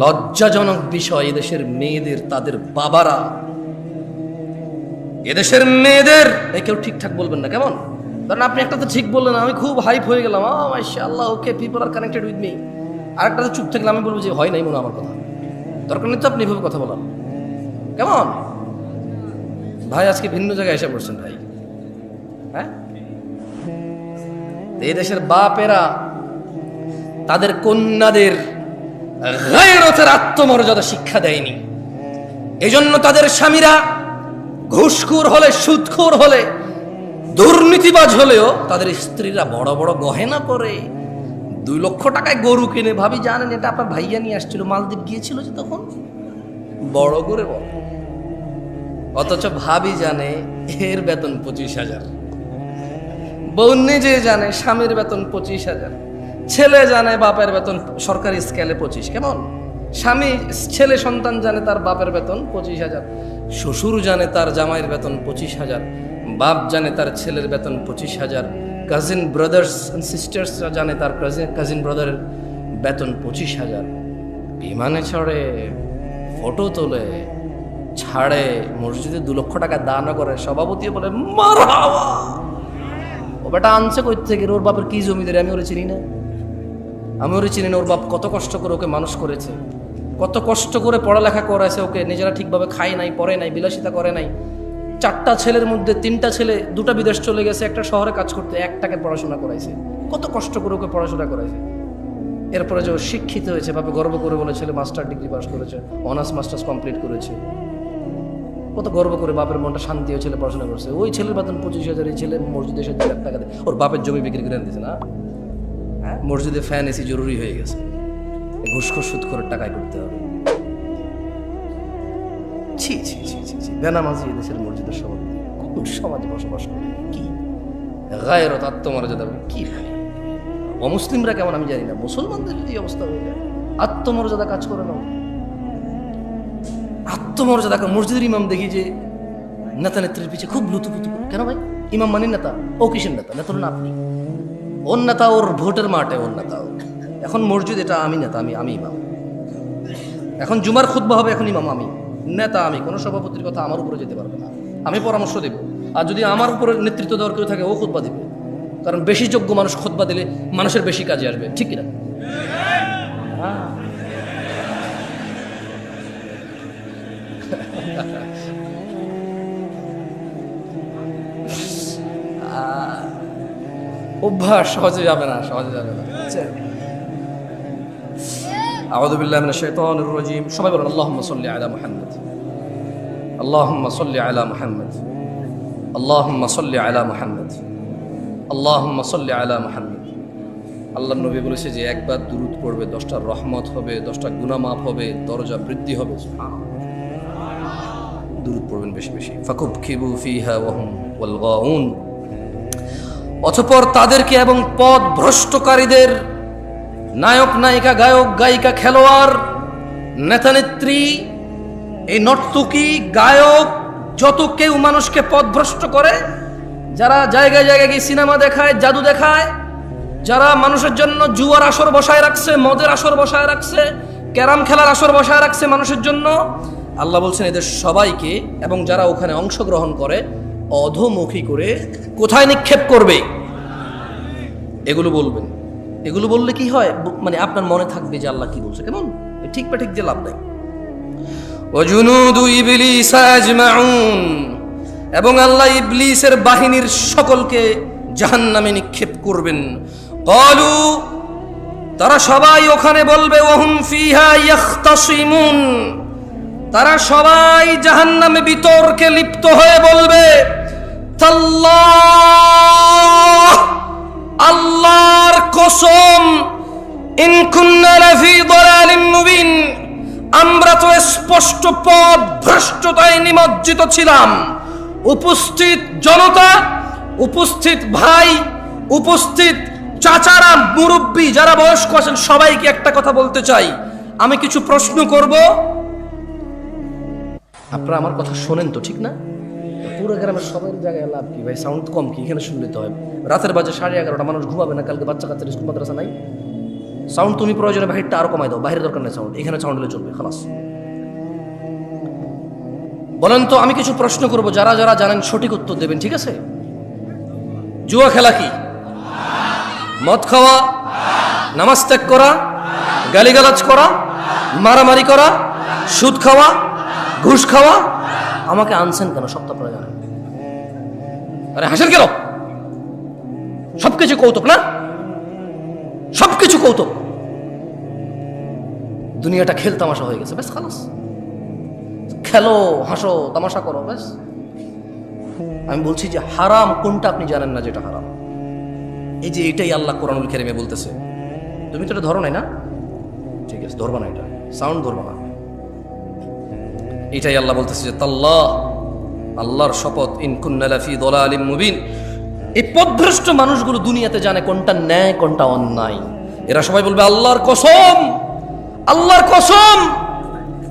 লজ্জাজনক বিষয়, এদেশের মেয়েদের, তাদের বাবারা। এদেশের মেয়েদের, এ কেউ ঠিকঠাক বলবেন না, কেমন? ধরেন আপনি একটা তো ঠিক বললেন, আমি খুব হাইপ হয়ে গেলাম। আল্লাহ okay people are connected with me আর একটা তো চুপ থাকলে আমি বলব যে, হয় নাই মনে আমার কথা। দরকার নেই তো আপনি এভাবে কথা বলার। কেমন? ভাই, আজকে ভিন্ন জায়গায় এসে পড়ছেন ভাই। হ্যাঁ? এই দেশের বাপেরা, তাদের কন্যাদের গায়রতের আত্মমর্যাদা শিক্ষা দেয়নি। এজন্য তাদের স্বামীরা ঘুষখোর হলে, সুদখোর হলে, দুর্নীতিবাজ হলেও তাদের স্ত্রীরা বড় বড় গহেনা করে দুই লক্ষ টাকায় গরু কিনে। ভাবি, জানেন, এটা আপনার ভাইয়া নিয়ে আসছিল, মালদ্বীপ গিয়েছিল যে তখন? বড় করে বল। অথচ ভাবি জানে, এর বেতন পঁচিশ হাজার। বউ নিজে জানে, স্বামীর বেতন পঁচিশ হাজার। ছেলে জানে বাপের বেতন সরকারি স্কেলে পঁচিশ, কেমন? স্বামী, ছেলে সন্তান জানে তার বাপের বেতন পঁচিশ হাজার, শ্বশুর জানে তার জামাইয়ের বেতন পঁচিশ হাজার, বাপ জানে তার ছেলের বেতন পঁচিশ হাজার কাজিন ব্রাদার্স অ্যান্ড সিস্টার্স জানে তার কাজিন কাজিন ব্রাদারের বেতন পঁচিশ হাজার। বিমানে ছড়ে ফটো তোলে, ছাড়ে, মসজিদে দু লক্ষ টাকা দান করে সভাপতি বলে মারহাবা ও বেটা আনছে কই থেকে? ওর বাপের কি জমিদারি আমি ওরে চিনি না। আমি ওরে চিনি ওর বাপ কত কষ্ট করে ওকে মানুষ করেছে। কত কষ্ট করে পড়ালেখা করেছে ওকে, নিজেরা ঠিকভাবে খায় নাই, পড়ে নাই, বিলাসিতা করে নাই। চারটা ছেলের মধ্যে তিনটা ছেলে, দুটা বিদেশ চলে গেছে, একটা শহরে কাজ করতে, একটাকে পড়াশোনা করাইছে। কত কষ্ট করে ওকে পড়াশোনা করাইছে। এরপরে যে শিক্ষিত হয়েছে বাপে গর্ব করে বলে ছেলে মাস্টার ডিগ্রি পাস করেছে অনার্স মাস্টার্স কমপ্লিট করেছে। কত গর্ব করে বাপের মনটা শান্তি হয়ে ছেলে পড়াশোনা করছে। ওই ছেলের বেতন পঁচিশ হাজার, এই ছেলে মসজিদে এসে লাখ টাকা দেয়। ওর বাপের জমি বিক্রি করে দিয়েছে না? মসজিদে ফ্যান, এসি জরুরি হয়ে গেছে। ঘুষখোর সুদ করে টাকায় করতে হবে। ছি ছি ছি ছি ছি। বেনামাজি মসজিদের কোন বসবাস করে। কি? গায়েরত আত্মমর্যাদা কি? অমুসলিমরা কেমন আমি জানি না। মুসলমানদের যদি অবস্থা হয়ে যায়, আত্মমর্যাদা কাজ করে না। আত্মমর্যাদা মসজিদের ইমাম দেখি যে নেতা নেত্রীর পিছিয়ে খুব লুতুপুতু কেন ভাই? ইমাম মানি নেতা, ও কিসের নেতা? নেতা হলেন আপনি। নেতা ওর ভোটের মাঠে অন্যতা। এখন মসজিদ এটা আমি নেতা, আমি আমি ইমাম। এখন জুমার খুতবা হবে, এখন ইমাম আমি। নেতা আমি, কোনো সভাপতির কথা আমার উপরে যেতে পারবে না। আমি পরামর্শ দেব। আর যদি আমার উপরে নেতৃত্ব দেওয়ার কেউ থাকে, ও খুতবা দেবে। কারণ বেশি যোগ্য মানুষ খুতবা দিলে মানুষের বেশি কাজে আসবে, ঠিক কিনা? অভ্যাস সহজে যাবে না, সহজে যাবে না। বুঝছেন? আউযু বিল্লাহি মিনাশ শাইতানির রাজীম। সবাই বলেন, আল্লাহুম্মা সাল্লি আলা মুহাম্মদ। আল্লাহুম্মা সাল্লি আলা মুহাম্মদ। আল্লাহুম্মা সাল্লি আলা মুহাম্মদ। আল্লাহুম্মা সাল্লি আলা মুহাম্মদ। আল্লাহ নবী বলেছে যে, একবার দুরুদ পড়বে, দশটা রহমত হবে, দশটা গুনাহ মাফ হবে, দরজা বৃদ্ধি হবে। দুরুদ পড়বেন বেশি বেশি। ফাকুব খিবু ফিহা ওয়াহুম ওয়াল গাউন। অতঃপর তাদেরকে এবং পদ ভ্রষ্টকারীদের নায়ক, নায়িকা, গায়ক, গায়িকা, খেলোয়াড়, নেতানেত্রী, এই নর্তকী, গায়ক, যত কেউ মানুষকে পথভ্রষ্ট করে, যারা জায়গায় জায়গায় গিয়ে সিনেমা দেখায়, জাদু দেখায়, যারা মানুষের জন্য জুয়ার আসর বসায় রাখছে, মদের আসর বসায় রাখছে, ক্যারাম খেলার আসর বসায় রাখছে মানুষের জন্য, আল্লাহ বলছেন এদের সবাইকে এবং যারা ওখানে অংশগ্রহণ করে অধমুখী করে কোথায় নিক্ষেপ করবে? এগুলো বলবেন। এগুলো বললে কি হয়? মানে আপনার মনে থাকবে যে আল্লাহ কি বলছে। কেমন? ঠিক বা ঠিক যে লাভ নাই। এবং আল্লাহ ইবলিসের বাহিনীর সকলকে জাহান্নামে নিক্ষেপ করবেন। ক্বালু, তারা সবাই ওখানে বলবে, ওহুম ফিহা ইয়াখতাসিমুন। তারা সবাই জাহান্নামে বিতর্কে লিপ্ত হয়ে বলবে আল্লাহর কসম মুবিন। আমরা তো স্পষ্ট পথ ভ্রষ্টতায় নিমজ্জিত ছিলাম। উপস্থিত জনতা, উপস্থিত ভাই, উপস্থিত চাচারা, মুরব্বী যারা বয়স্ক আছেন, সবাইকে একটা কথা বলতে চাই। আমি কিছু প্রশ্ন করব। আপনারা আমার কথা শোনেন তো, ঠিক না? পুরো গ্রামের সবাই জায়গায় লাভ কি ভাই? সাউন্ড কম কি? এখানে শুনলে তো হয়। রাতের বাজে সাড়ে এগারোটা, মানুষ ঘুমাবে না, কালকে বাচ্চা কাচ্চার স্কুল, মাদ্রাসা নাই। সাউন্ড তুমি প্রয়োজনে বাহিরটা আরও কমাই দাও বাইরের দরকার নেই সাউন্ড এখানে সাউন্ড হলে চলবে, খালাস। বলেন তো, আমি কিছু প্রশ্ন করব, যারা যারা জানেন সঠিক উত্তর দেবেন, ঠিক আছে? জুয়া খেলা কি? মদ খাওয়া? নামাজ ত্যাগ করা? গালিগালাজ করা? মারামারি করা? সুদ খাওয়া? ঘুষ খাওয়া? আমাকে আনছেন কেন? সব তো আরে, হাসেন কেন? সবকিছু কৌতুক, না? সবকিছু কৌতুক। দুনিয়াটা খেল তামাশা হয়ে গেছে, ব্যাস, খালাস। খেলো, হাসো, তামাশা করো, ব্যাস। আমি বলছি যে হারাম কোনটা আপনি জানেন না যেটা হারাম? এই যে এটাই আল্লাহ কোরআনুল কেরিমে বলতেছে। তুমি তো এটা ধরো নাই, না? ঠিক আছে, ধরবা না এটা। সাউন্ড ধরবা না। এটাই আল্লাহ বলতেছে যে, তাল্লাহ, আল্লাহর শপথ ইনকুন্নালাফি দলা আলিম মুবিন। এই পদভ্রষ্ট মানুষগুলো দুনিয়াতে জানে কোনটা ন্যায়, কোনটা অন্যায়। এরা সবাই বলবে, আল্লাহর কসম আল্লাহর কসম।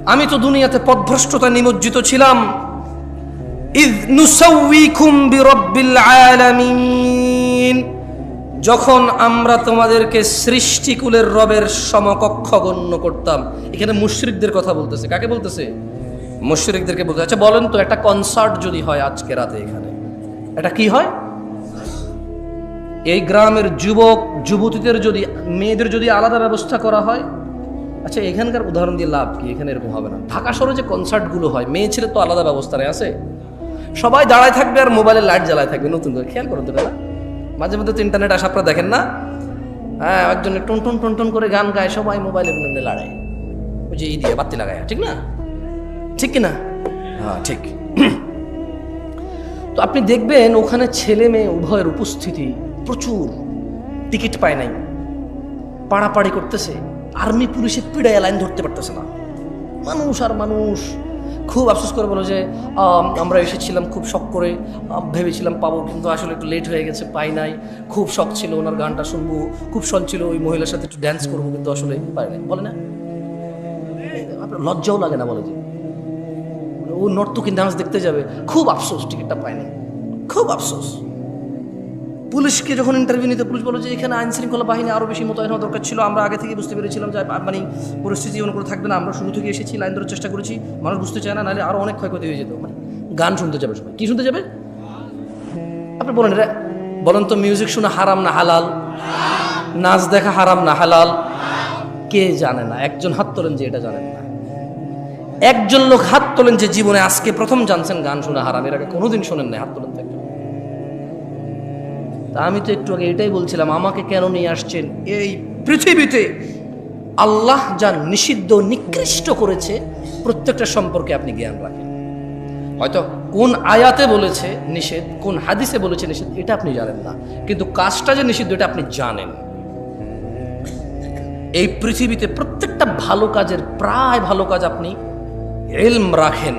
আমি তো দুনিয়াতে পদভ্রষ্টতা নিমজ্জিত ছিলাম। যখন আমরা তোমাদেরকে সৃষ্টিকুলের রবের সমকক্ষ গণ্য করতাম। এখানে মুশরিকদের কথা বলতেছে। কাকে বলতেছে? মুশরিকদেরকে বলতে আচ্ছা বলেন তো একটা কনসার্ট যদি হয় আজকে রাতে এখানে, এটা কি হয়? এই গ্রামের যুবক, যুবতীদের যদি, মেয়েদের যদি আলাদা ব্যবস্থা করা হয় আচ্ছা এখানকার উদাহরণ দিয়ে লাভ কি? এখানে এরকম হবে না। ঢাকা শহরে যে কনসার্টগুলো হয়, মেয়ে ছেলে তো আলাদা ব্যবস্থা নেই, আছে? সবাই দাঁড়ায় থাকবে আর মোবাইলে লাইট জ্বালায় থাকবে, নতুন করে, খেয়াল করতে না। মাঝে মধ্যে তো ইন্টারনেট আসা আপনারা দেখেন না? হ্যাঁ একজনে টুন টুন টন টন করে গান গায়, সবাই মোবাইলে লড়ায় ওই যে ই দিয়ে বাতি লাগায়, ঠিক না? ঠিক কি না? হ্যাঁ ঠিক। তো আপনি দেখবেন ওখানে ছেলে মেয়ে উভয়ের উপস্থিতি প্রচুর। টিকিট পায় নাই। পাড়াপাড়ি করতেছে। আর্মি পুলিশের পিড়ায় লাইন ধরতে পারতেছে না। মানুষ আর মানুষ। খুব আফসোস করে বলো যে আমরা এসেছিলাম খুব শখ করে। ভেবেছিলাম পাবো কিন্তু আসলে একটু লেট হয়ে গেছে পাই নাই। খুব শখ ছিল ওনার গানটা শুনব। খুব শখ ছিল ওই মহিলার সাথে একটু ড্যান্স করব কিন্তু আসলে পাই নাই। বলে না? আপনার লজ্জাও লাগে না বলে যে? ও নর্তকী ডান্স দেখতে যাবে। খুব আফসোস টিকিটটা পায়নি। খুব আফসোস। পুলিশকে যখন ইন্টারভিউ নিতে, পুলিশ বলো যে এখানে আইন শৃঙ্খলা বাহিনী আরও বেশি মোতায়েন হওয়া দরকার ছিল। আমরা আগে থেকে বুঝতে পেরেছিলাম যে মানে পরিস্থিতি করে থাকবে না। আমরা শুরু থেকে এসেছি, লাইন ধরার চেষ্টা করেছি। মানুষ বুঝতে চায় না, নাহলে আরও অনেক ক্ষয়ক্ষতি হয়ে যেত। মানে গান শুনতে যাবে সবাই। কি শুনতে যাবে? আপনি বলেন রে। বলেন তো মিউজিক শোনা হারাম না হালাল? নাচ দেখা হারাম না হালাল? কে জানে না। একজন হাত তোলেন যে এটা জানেন না। একজন লোক হাত তোলেন যে জীবনে আজকে প্রথম জানছেন গান শোনা হারাম। এর আগে কোনোদিন শোনেন নাই হাত তোলেন তা আমি তো একটু আগে এটাই বলছিলাম, আমাকে কেন নিয়ে আসছেন? এই পৃথিবীতে আল্লাহ যা নিষিদ্ধ নিকৃষ্ট করেছে, প্রত্যেকটা সম্পর্কে আপনি জ্ঞান রাখেন। হয়তো কোন আয়াতে বলেছে নিষেধ, কোন হাদিসে বলেছে নিষেধ, এটা আপনি জানেন না। কিন্তু কাজটা যে নিষিদ্ধ, এটা আপনি জানেন। এই পৃথিবীতে প্রত্যেকটা ভালো কাজের প্রায় ভালো কাজ আপনি এলম রাখেন।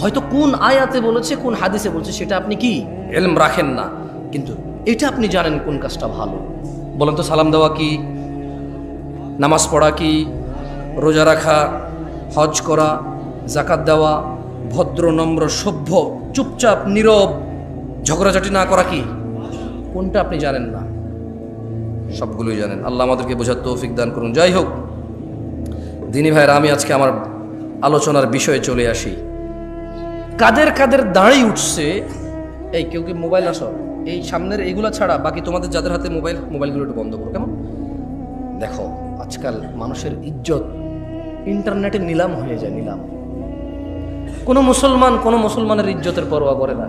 হয়তো কোন আয়াতে বলেছে, কোন হাদিসে বলছে, সেটা আপনি কি? এলম রাখেন না। কিন্তু এটা আপনি জানেন কোন কাজটা ভালো। বলেন তো সালাম দেওয়া কি? নামাজ পড়া কি? রোজা রাখা, হজ করা জাকাত দেওয়া, ভদ্র, নম্র, সভ্য, চুপচাপ, নীরব, ঝগড়াঝাটি না করা কি? কোনটা আপনি জানেন না? সবগুলোই জানেন। আল্লাহ আমাদেরকে বোঝার তৌফিক দান করুন। যাই হোক, দিনী ভাইরা আমি আজকে আমার আলোচনার বিষয়ে চলে আসি। কাদের কাদের দাঁড়িয়ে উঠছে? এই কেউ কি মোবাইল আসো? এই সামনের এইগুলা ছাড়া বাকি তোমাদের যাদের হাতে মোবাইল, মোবাইলগুলো একটু বন্ধ করো, কেমন? দেখো, আজকাল মানুষের ইজ্জত ইন্টারনেটে নিলাম হয়ে যায়, নিলাম। কোনো মুসলমান কোনো মুসলমানের ইজ্জতের পরোয়া করে না।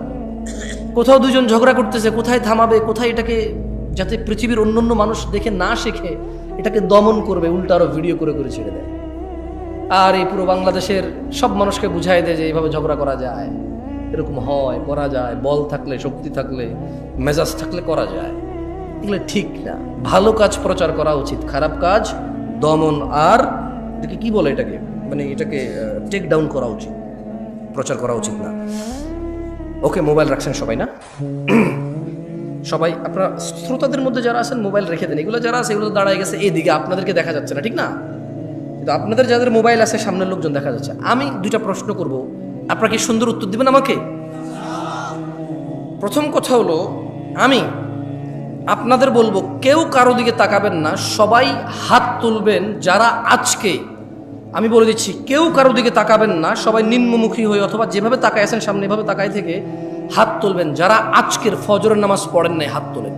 কোথাও দুজন ঝগড়া করতেছে, কোথায় থামাবে, কোথায় এটাকে যাতে পৃথিবীর অন্যান্য মানুষ দেখে না শেখে, এটাকে দমন করবে, উল্টা আরও ভিডিও করে করে ছেড়ে দেয়। আর এই পুরো বাংলাদেশের সব মানুষকে বুঝাই দেয় যে এইভাবে ঝগড়া করা যায়। এরকম হয়, করা যায়, বল থাকলে, শক্তি থাকলে, মেজাজ থাকলে করা যায়। এগুলো ঠিক না। ভালো কাজ প্রচার করা উচিত, খারাপ কাজ, দমন আর এটাকে কি বলে এটাকে? মানে এটাকে টেক ডাউন করা উচিত। প্রচার করা উচিত না। ওকে, মোবাইল রাখছেন সবাই না? সবাই, আপনারা শ্রোতাদের মধ্যে যারা আছেন, মোবাইল রেখে দেন। এগুলো যারা আছে, এগুলো দাঁড়ায় গেছে, এদিকে আপনাদেরকে দেখা যাচ্ছে না, ঠিক না? কিন্তু আপনাদের যাদের মোবাইল আছে, সামনের লোকজন দেখা যাচ্ছে। আমি দুইটা প্রশ্ন করব। আপনারা কি সুন্দর উত্তর দিবেন আমাকে? প্রথম কথা হলো, আমি আপনাদের বলব, কেউ কারও দিকে তাকাবেন না, সবাই হাত তুলবেন যারা আজকে, আমি বলে দিচ্ছি, কেউ কারও দিকে তাকাবেন না, সবাই নিম্নমুখী হয়ে অথবা যেভাবে তাকায় আছেন, সামনে এভাবে তাকায় থেকে হাত তুলবেন। যারা আজকের ফজরের নামাজ পড়েন নাই, হাত তোলেন।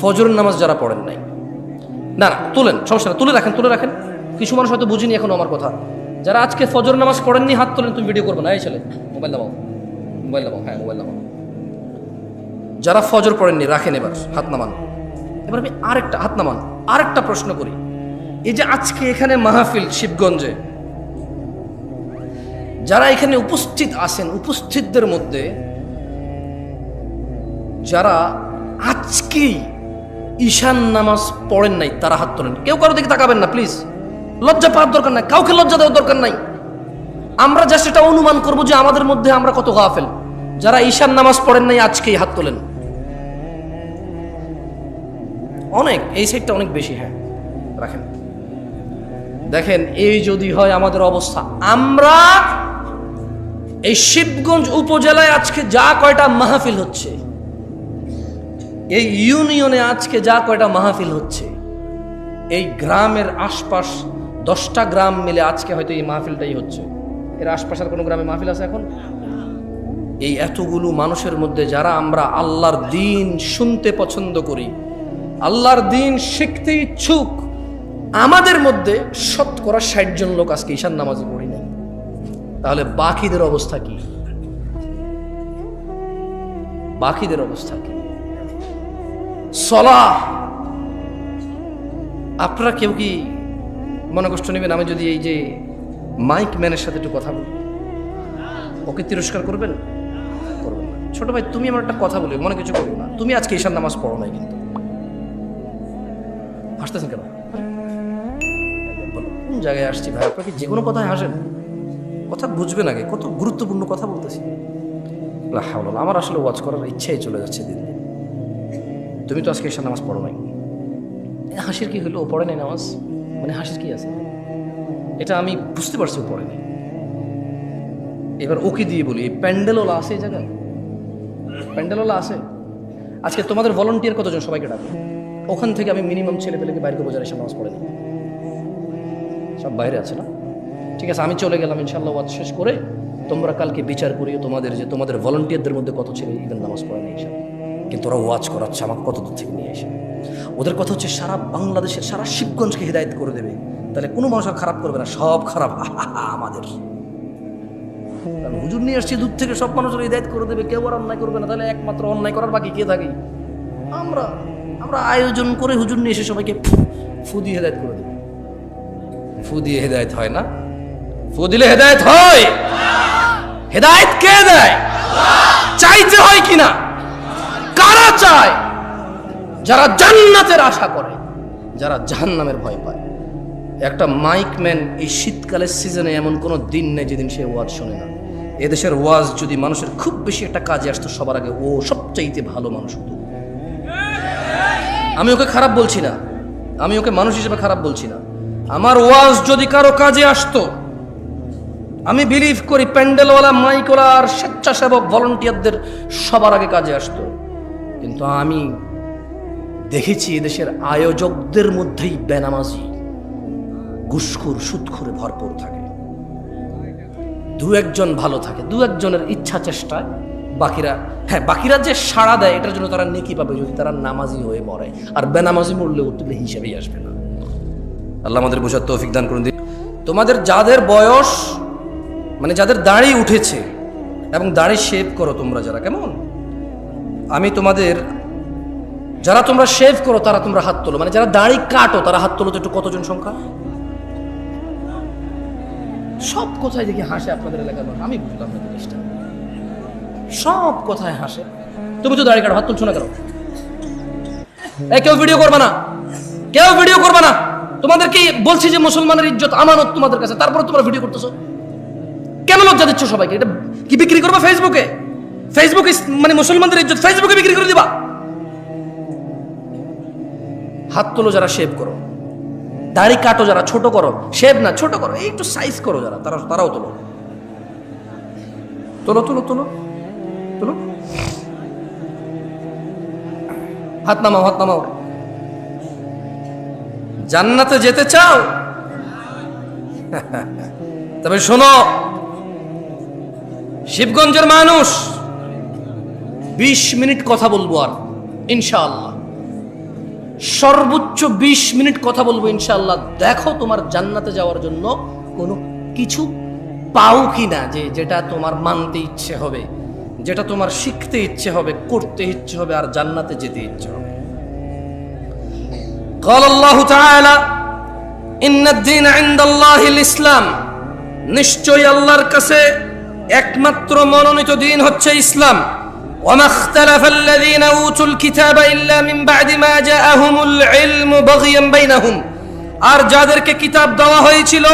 ফজরের নামাজ যারা পড়েন নাই না না তুলেন, সমস্যা না তুলে রাখেন তুলে রাখেন। কিছু মানুষ হয়তো বুঝিনি এখন আমার কথা। যারা আজকে ফজর নামাজ পড়েননি, হাত তোলেন, তুমি ভিডিও করবে না। এই ছেলে মোবাইল নামাও মোবাইল নামাও হ্যাঁ মোবাইল নামাও। যারা ফজর পড়েননি, রাখেন এবার, হাত নামান। এবার আমি আরেকটা, হাত নামান, আরেকটা প্রশ্ন করি। এই যে আজকে এখানে মাহফিল শিবগঞ্জে, যারা এখানে উপস্থিত আছেন, উপস্থিতদের মধ্যে, যারা আজকেই ঈশান নামাজ পড়েন নাই, তারা হাত তোলেন। কেউ কারও দিকে তাকাবেন না প্লিজ লজ্জা পাওয়ার দরকার নাই, কাউকে লজ্জা দেওয়ার দরকার নাই। আমরা যা সেটা অনুমান করব যে আমাদের মধ্যে আমরা কত গাফেল। যারা ঈশান নামাজ পড়েন নাই, আজকেই হাত তোলেন। অনেক, এই সাইডটা অনেক বেশি হ্যাঁ। রাখেন। দেখেন, এই যদি হয় আমাদের অবস্থা। আমরা এই শিবগঞ্জ উপজেলায় আজকে যা কয়টা মাহফিল হচ্ছে এই ইউনিয়নে আজকে যা কয়টা মাহফিল হচ্ছে, এই গ্রামের আশপাশ দশটা গ্রাম মিলে আজকে হয়তো এই মাহফিলটাই হচ্ছে। এর আশপাশের কোনো গ্রামে মাহফিল আছে এখন? এই এতগুলো মানুষের মধ্যে যারা আমরা আল্লাহর দিন শুনতে পছন্দ করি, আল্লাহর দিন শিখতে ইচ্ছুক, আমাদের মধ্যে শতকরা ষাট জন লোক আজকে ঈশান নামাজে পড়ি নাই তাহলে বাকিদের অবস্থা কি? বাকিদের অবস্থা কি? সলা আপনারা কেউ কি মনে কষ্ট নেবেন? আমি যদি এই যে মাইক ম্যানের সাথে একটু কথা বলি। ওকে তিরস্কার করবেন? করবেন না। ছোট ভাই, তুমি আমার একটা কথা বলি মনে কিছু করব না। তুমি আজকে ঈশান নামাজ পড়ো নাই কিন্তু। হাসতেছেন কেন? কোন জায়গায় আসছি ভাই? আপনাকে যে কোনো কথায় হাসেন? কথা বুঝবেন আগে। কত গুরুত্বপূর্ণ কথা বলতেছি। আমার আসলে ওয়াচ করার ইচ্ছাই চলে যাচ্ছে দিন দিন। তুমি তো আজকে ঈশান নামাজ পড়ো নাই। হাসির কি হলো? পড়ে নাই নামাজ? মানে হাসির কি আছে? এটা আমি বুঝতে পারছি ও পড়ে নাই। এবার ওকে দিয়ে বলি, এই প্যান্ডেলওয়ালা আছে এই জায়গায়? প্যান্ডেলওয়ালা আছে? আজকে তোমাদের ভলেন্টিয়ার কতজন সবাইকে ডাকো ওখান থেকে আমি মিনিমাম ছেলে পেলেকে বাইরে বোঝার এসে নামাজ পড়ে সব বাইরে আছে না? ঠিক আছে, আমি চলে গেলাম ইনশাল্লাহ ওয়াজ শেষ করে। তোমরা কালকে বিচার করিও তোমাদের যে তোমাদের ভলেন্টিয়ারদের মধ্যে কত ছেলে ইভেন নামাজ পড়ে নেই এসে কিন্তু ওরা ওয়াজ করাচ্ছে, আমাকে কত দূর থেকে নিয়ে এসে। ওদের কথা হচ্ছে সারা বাংলাদেশের সারা শিবগঞ্জকে হৃদায়ত করে দেবে। তাহলে কোনো মানুষ খারাপ করবে না, সব খারাপ। আমাদের। হুজুর নিয়ে আসছে দূর থেকে সব মানুষের হৃদায়ত করে দেবে, কেউ আর অন্যায় করবে না। তাহলে একমাত্র অন্যায় করার বাকি কে থাকে? আমরা। আমরা আয়োজন করে হুজুর নিয়ে এসে সবাইকে ফু দিয়ে হেদায়ত করে দেবে। ফু দিয়ে হেদায়ত হয় না? ফু দিলে হেদায়ত হয়? হেদায়ত কে দেয়? চাইতে হয় কিনা চায়, যারা জান্নাতের আশা করে, যারা জাহান্নামের ভয় পায়। একটা মাইকম্যান এই শীতকালের সিজনে এমন কোনো দিন নেই যেদিন সে ওয়াজ শোনে না। এদেশের ওয়াজ যদি মানুষের খুব বেশি একটা কাজে আসতো, সবার আগে ও সবচাইতে ভালো মানুষ হতো। আমি ওকে খারাপ বলছি না। আমি ওকে মানুষ হিসেবে খারাপ বলছি না। আমার ওয়াজ যদি কারও কাজে আসতো, আমি বিলিভ করি প্যান্ডেলওয়ালা, মাইকওয়ালা আর স্বেচ্ছাসেবক ভলেন্টিয়ারদের সবার আগে কাজে আসতো। কিন্তু আমি দেখেছি এদেশের আয়োজকদের মধ্যেই বেনামাজি, ঘুষখুর, সুদখুরে ভরপুর থাকে। দু একজন ভালো থাকে, দু একজনের ইচ্ছা চেষ্টায় বাকিরা হ্যাঁ বাকিরা যে সাড়া দেয়, এটার জন্য তারা নেকি পাবে যদি তারা নামাজি হয়ে মরে। আর বেনামাজি মরলে উঠলে হিসেবেই আসবে না। আল্লাহ আমাদের বোঝার তৌফিক দান করুন। দিন তোমাদের যাদের বয়স মানে যাদের দাড়ি উঠেছে, এবং দাড়ি শেভ করো তোমরা যারা, কেমন? আমি তোমাদের, যারা তোমরা শেভ করো, তারা তোমরা হাত তোলো। মানে যারা দাড়ি কাটো, তারা হাত তোলো তো একটু কতজন সংখ্যা? সব কথায় দেখি হাসে আপনাদের এলাকার মানুষ। আমি বুঝলাম না জিনিসটা। সব কথায় হাসে। তুমি তো দাড়ি কাটো, হাত তুলছো না কেন? কেউ ভিডিও করবে না। কেউ ভিডিও করবে না। তোমাদের কি বলছি যে মুসলমানের ইজ্জত, আমানত তোমাদের কাছে, তারপরে তোমরা ভিডিও করতেছো? কেন লজ্জা দিচ্ছ সবাইকে? এটা কি বিক্রি করবে ফেসবুকে ফেসবুক মানে মুসলমানদের ইজ্জত ফেসবুকে বিক্রি করে দিবা। হাত তোলো যারা শেভ করো। দাড়ি কাটো যারা, ছোট করো। শেভ না, ছোট করো। একটু সাইজ করো যারা, তারা, তারাও তোলো। তোলো তোলো তোলো। তোলো। হাত নামাও হাত নামাও। জান্নাতে যেতে চাও? তবে শোনো, শিবগঞ্জের মানুষ বিশ মিনিট কথা বলবো আর ইনশাআল্লাহ সর্বোচ্চ বিশ মিনিট কথা বলবো ইনশাআল্লাহ দেখো তোমার জান্নাতে যাওয়ার জন্য কোনো কিছু পাও কিনা যে যেটা তোমার মানতে ইচ্ছে হবে যেটা তোমার শিখতে ইচ্ছে হবে করতে ইচ্ছে হবে আর জান্নাতে যেতে ইচ্ছে হবে قال الله تعالى إن الدين عند الله الإسلام নিশ্চয়ই আল্লাহর কাছে একমাত্র মনোনীত দিন হচ্ছে ইসলাম وما اختلف الذين اوتوا الكتاب الا من بعد ما جاءهم العلم بغيا بينهم আর যাদেরকে কিতাব দেওয়া হয়েছিল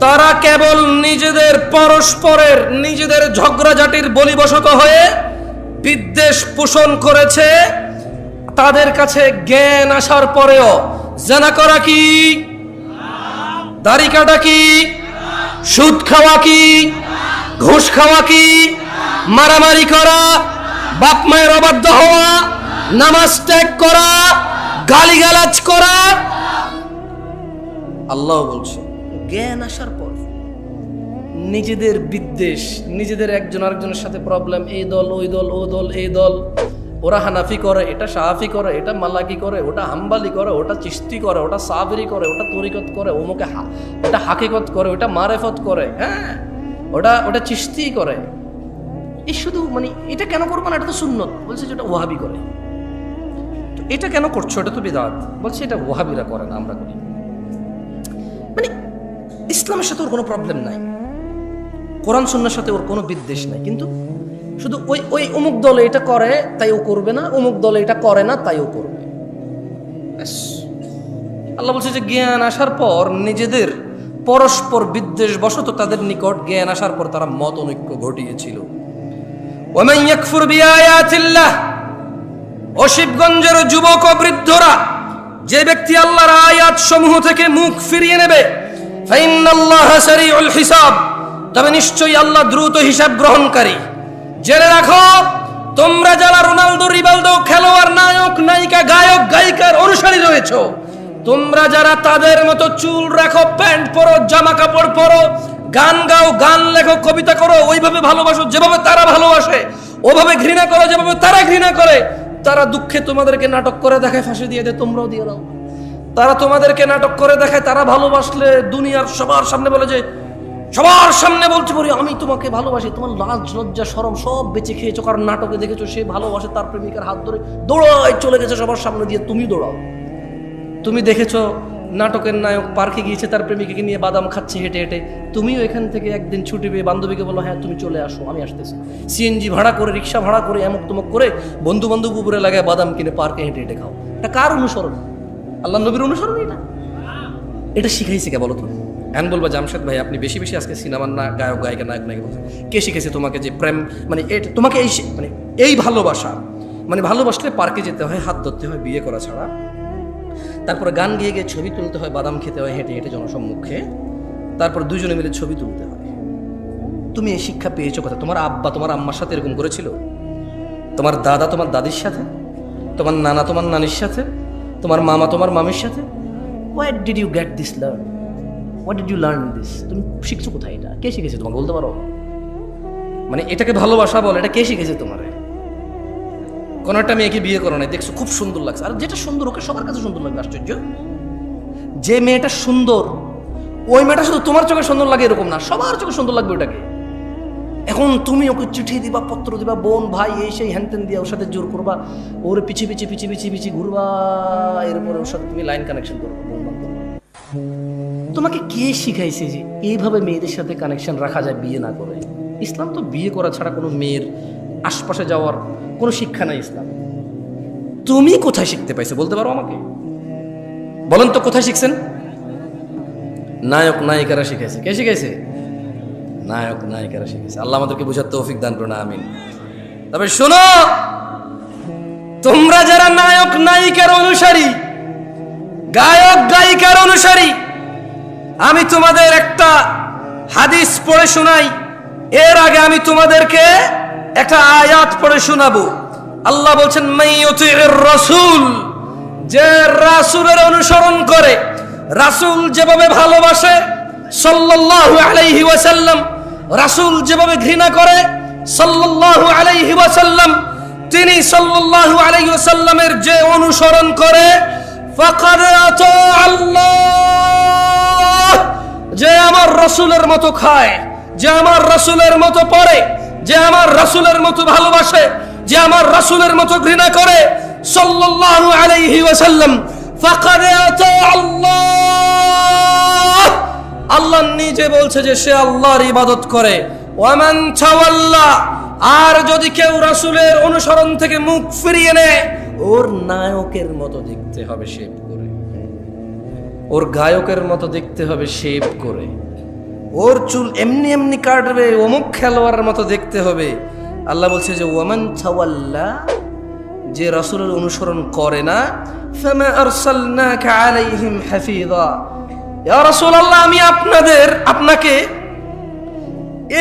তারা কেবল নিজেদের পরস্পরের নিজেদের ঝগড়াঝাটির বলিবশত হয়ে বিদ্বেষ পোষণ করেছে তাদের কাছে জ্ঞান আসার পরেও জানা করা কি দাড়ি কাটা কি সুদ খাওয়া কি ঘুষ খাওয়া কি মারামারি করা, বাপ মায়ের অবাধ্য হওয়া, নামাজ ত্যাগ করা, গালিগালাজ করা। আল্লাহ বলছে, জ্ঞান আসার পর নিজেদের বিদ্বেষ, নিজেদের একজন আরেকজনের সাথে প্রবলেম এই দল, ওই দল, ও দল, এই দল। ওরা হানাফি করে, এটা সাহাফি করে, এটা মালাকি করে, ওটা হাম্বালি করে, ওটা চিস্তি করে, ওটা সাবরি করে, ওটা তরিকত করে ওমুকে ওটা হাকিকত করে, ওটা মারেফত করে হ্যাঁ? ওটা ওটা চিস্তি করে। এই শুধু মানে এটা কেন করব না, এটা তো সুন্নত। বলছে যে ওটা ওহাবি করে। এটা কেন করছ? এটা তো বিদাত। বলছে এটা ওহাবিরা করে না, আমরা করি। মানে ইসলামের সাথে ওর কোনো প্রবলেম নাই। কোরআন, সুন্নার সাথে ওর কোনো বিদ্বেষ নাই। কিন্তু শুধু ওই ওই অমুক দলে এটা করে, তাই ও করবে না। অমুক দলে এটা করে না, তাই ও করবে। আল্লাহ বলছে যে জ্ঞান আসার পর নিজেদের পরস্পর বিদ্বেষ বশত তাদের নিকট জ্ঞান আসার পর তারা মত অনৈক্য ঘটিয়েছিল। ওমান ইয়াকফুর বিআয়াতিল্লাহ, ও শিবগঞ্জের যুবক ও বৃদ্ধরা, যে ব্যক্তি আল্লাহর আয়াত সমূহ থেকে মুখ ফিরিয়ে নেবে হিসাব, তবে নিশ্চয়ই আল্লাহ দ্রুত হিসাব গ্রহণকারী। জেনে রাখো, তোমরা যারা রোনালদো, রিবালদো খেলোয়াড়, নায়ক, নায়িকা, গায়ক, গায়িকার অনুসারী রয়েছো, তোমরা যারা তাদের মতো চুল রাখো, প্যান্ট পরো, জামা কাপড় পরো গান গাও, গান লেখো, কবিতা করো, ওইভাবে ভালোবাসো, যেভাবে তারা ভালোবাসে, ওভাবে ঘৃণা করো, যেভাবে তারা ঘৃণা করে, তারা দুঃখে তোমাদেরকে নাটক করে দেখায়, ফাঁসি দিয়ে দেয়, তোমরাও দিয়ে দাও। তারা তোমাদেরকে নাটক করে দেখায়, তারা ভালোবাসলে দুনিয়ার সবার সামনে বলে যে, সবার সামনে বলছে পারি, আমি তোমাকে ভালোবাসি, তোমার লাজ, লজ্জা সরম সব বেঁচে খেয়েছো, কারণ নাটকে দেখেছ, সে ভালোবাসে, তার প্রেমিকার হাত ধরে দৌড়ায় চলে গেছে সবার সামনে দিয়ে, তুমি দৌড়াও। তুমি দেখেছ নাটকের নায়ক পার্কে গিয়েছে, তার প্রেমিকাকে নিয়ে বাদাম খাচ্ছে হেঁটে হেঁটে। তুমিও এখান থেকে একদিন ছুটি পেয়ে বান্ধবীকে বলো হ্যাঁ তুমি চলে আসো, আমি আসতেছি। সিএনজি ভাড়া করে, রিক্সা ভাড়া করে এমক তমক করে বন্ধু বান্ধব উপরে লাগায় বাদাম কিনে পার্কে হেঁটে হেঁটে খাও। এটা কার অনুসরণ? আল্লাহ নবীর অনুসরণ এটা? এটা শিখাইছে কে বলো তো? এখন বলবা, জামশেদ ভাই, আপনি বেশি বেশি আজকে সিনেমার না গায়ক, গায়িকা, নায়ক, নায়িকা বলছেন। কে শিখেছে তোমাকে যে প্রেম মানে এটা তোমাকে এই মানে এই ভালোবাসা মানে ভালোবাসলে পার্কে যেতে হয়, হাত ধরতে হয়, বিয়ে করা ছাড়া। তারপরে গান গিয়ে গিয়ে ছবি তুলতে হয়, বাদাম খেতে হয়, হেঁটে হেঁটে জনসম্মুখে। তারপর দুজনে মিলে ছবি তুলতে হয়। তুমি এই শিক্ষা পেয়েছ কথা তোমার আব্বা, তোমার আম্মার সাথে এরকম করেছিল? তোমার দাদা তোমার দাদির সাথে? তোমার নানা তোমার নানির সাথে? তোমার মামা তোমার মামির সাথে? What did you get this learn what did you learn this তুমি শিখছো কোথায় এটা? কে শিখেছে তোমাকে বলতে পারো? মানে এটাকে ভালোবাসা বল, এটা কে শিখেছে তোমার? কোনো একটা মেয়েকে বিয়ে করো নাই, দেখছ, খুব সুন্দর লাগছে। আর যেটা সুন্দর, ওকে সবার কাছে সুন্দর লাগবে, আশ্চর্য? যে মেয়েটা সুন্দর, ওই মেয়েটা শুধু তোমার চোখে সুন্দর লাগে এরকম না, সবার চোখে সুন্দর লাগবে ওটাকে। এখন তুমি ওকে চিঠি দিবা, পত্র দিবা, বোন, ভাই, এই সেই হ্যানতেন দিয়া ওর সাথে জোর করবা, ওর পিছি পিছি পিছি পিছি পিছি ঘুরবা, এরপরে ওর সাথে তুমি লাইন কানেকশন করবা তোমাকে কে শিখাইছে যে এইভাবে মেয়েদের সাথে কানেকশন রাখা যায় বিয়ে না করে? ইসলাম তো বিয়ে করা ছাড়া কোনো মেয়ের আশপাশে যাওয়ার কোনো শিক্ষা নাই ইসলাম। তুমি কোথায় শিখতে পাইছো বলতে পারো আমাকে? বলেন তো কোথায় শিখছেন? নায়ক, নায়িকারা শিখাইছে। কে শিখাইছে? নায়ক, নায়িকারা শিখেছে আল্লাহ আমাদেরকে বুঝার তৌফিক দান করুন, আমিন। তবে শোনো, তোমরা যারা নায়ক, নায়িকার অনুসারী, গায়ক, গায়িকার অনুসারী, আমি তোমাদের একটা হাদিস পড়ে শোনাই। এর আগে আমি তোমাদেরকে একটা আয়াত পড়ে শোনাবো। আল্লাহ বলছেন রাসূল যে রাসূলের অনুসরণ করে, রাসূল যেভাবে ভালোবাসে, সাল্লাল্লাহু আলাইহি ওয়াসাল্লাম, রাসূল যেভাবে ঘৃণা করে, সাল্লাল্লাহু আলাইহি ওয়াসাল্লাম, তিনি সাল্লাল্লাহু আলাইহি ওয়াসাল্লামের যে অনুসরণ করে, ফাকাদ আল্লাহ যে আমার রাসূলের মতো খায়, যে আমার রাসূলের মতো পড়ে যে আমার রাসূলের মতো ভালোবাসে, যে আমার রাসূলের মতো ঘৃণা করে, সাল্লাল্লাহু আলাইহি ওয়াসাল্লাম, ফাকাদ আতা আল্লাহ। আল্লাহ নিজে বলছে যে সে আল্লাহর ইবাদত করে। ওয়ামান ছাওয়াল্লা আর যদি কেউ রাসূলের অনুসরণ থেকে মুখ ফিরিয়ে নেয়, ওর নায়কের মতো দেখতে হবে শেপ করে। ওর গায়কের মতো দেখতে হবে শেপ করে। ওর চুল এমনি এমনি কাটবে অমুক খেলোয়াড়ের মতো দেখতে হবে। আল্লাহ বলছে যে, ওয়ামান ছাওয়াল্লা যে রাসূলের অনুসরণ করে না আমি আপনাদের, আপনাকে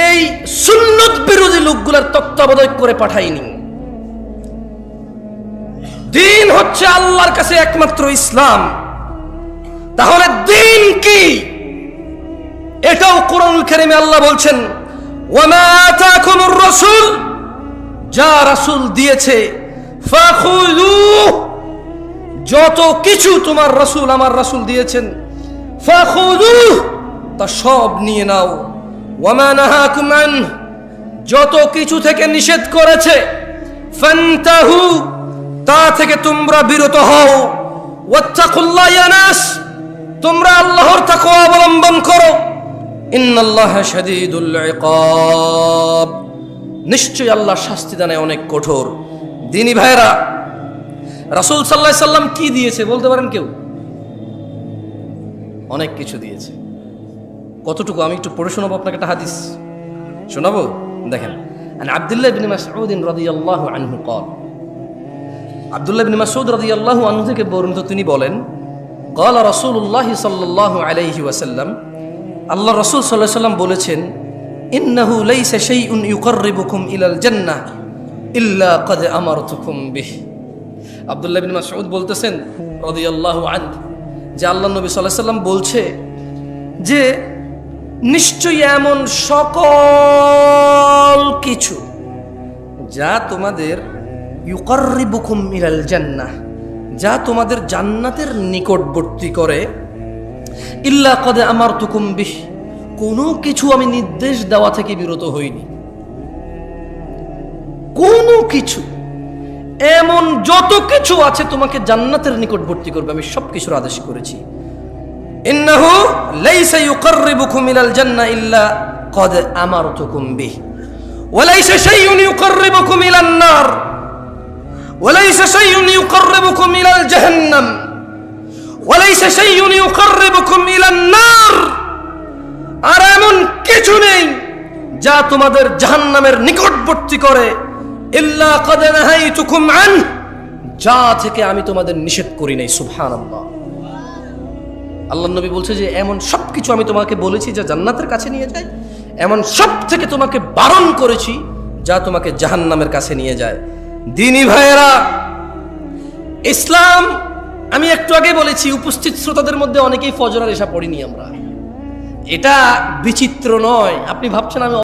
এই সুন্নত বিরোধী লোকগুলোর তত্ত্বাবধায়ক করে পাঠাইনি। দিন হচ্ছে আল্লাহর কাছে একমাত্র ইসলাম। তাহলে দিন কি? এটাও কোরআন কারিমে আল্লাহ বলছেন রাসূল যা রাসূল দিয়েছে যত কিছু তোমার রাসূল আমার রাসূল দিয়েছেন তা সব নিয়ে নাও। যত কিছু থেকে নিষেধ করেছে তা থেকে তোমরা বিরত হও। তোমরা আল্লাহর তাকওয়া অবলম্বন করো। নিশ্চয়ই আল্লাহ শাস্তি দানে অনেক কঠোর দিনী ভাইরা রাসূল সাল্লাল্লাহু আলাইহি সাল্লাম কি দিয়েছে বলতে পারেন কেউ অনেক কিছু দিয়েছে কতটুকু আমি একটু পড়ে শোনাবো আপনাকে একটা হাদিস শোনাবো দেখেন আন আব্দুল্লাহ ইবনে মাসউদ রাদিয়াল্লাহু আনহু قال আব্দুল্লাহ ইবনে মাসউদ রাদিয়াল্লাহু আনহু থেকে বর্ণিত তিনি বলেন قال رسول الله صلى الله عليه وسلم আল্লাহ রসুল আলাইহি সাল্লাম বলেছেন, ইন্নাহু লাইসা শাইউন ইউকাররিবুকুম ইলাল জান্নাহ ইল্লা ক্বাদ আমারতুকুম বিহ। আব্দুল্লাহ ইবনে মাসউদ বলতেছেন, রাদিয়াল্লাহু আনহু, যে আল্লাহ নবী আলাইহি সাল্লাম বলছে যে, নিশ্চয়ই এমন সকল কিছু যা তোমাদের ইউকাররিবুকুম ইলাল জান্নাহ, যা তোমাদের জান্নাতের নিকটবর্তী করে ইল্লা কদে আমার তুকুম বিহ। কোনো কিছু আমি নির্দেশ দেওয়া থেকে বিরত হইনি। কোনো কিছু, এমন যত কিছু আছে তোমাকে জান্নাতের নিকটবর্তী করবে, আমি সব কিছুর আদেশ করেছি। ইন্নাহু লাইসা ইউকাররিবুকুম ইলাল জান্নাহ ইল্লা কদ আমারতুকুম বিহ। ওয়ালাইসা শাইউন ইউকাররিবুকুম ইলান নার। ওয়ালাইসা শাইউন ইউকাররিবুকুম ইলাল জাহান্নাম। আর এমন কিছু নেই যা তোমাদের জাহান্নামের নিকটবর্তী করে। যা থেকে আমি তোমাদের নিষেধ করি নাই, সুবহানাল্লাহ। আল্লাহ নবী বলছে যে, এমন সব কিছু আমি তোমাকে বলেছি যা জান্নাতের কাছে নিয়ে যায়। এমন সব থেকে তোমাকে বারণ করেছি যা তোমাকে জাহান্নামের কাছে নিয়ে যায়। দিনী ভাইয়েরা, ইসলাম আমি একটু আগে বলেছি, উপস্থিত শ্রোতাদের মধ্যে অনেকেই ফজরার এসা পড়িনি আমরা। এটা বিচিত্র নয়। আপনি ভাবছেন আমি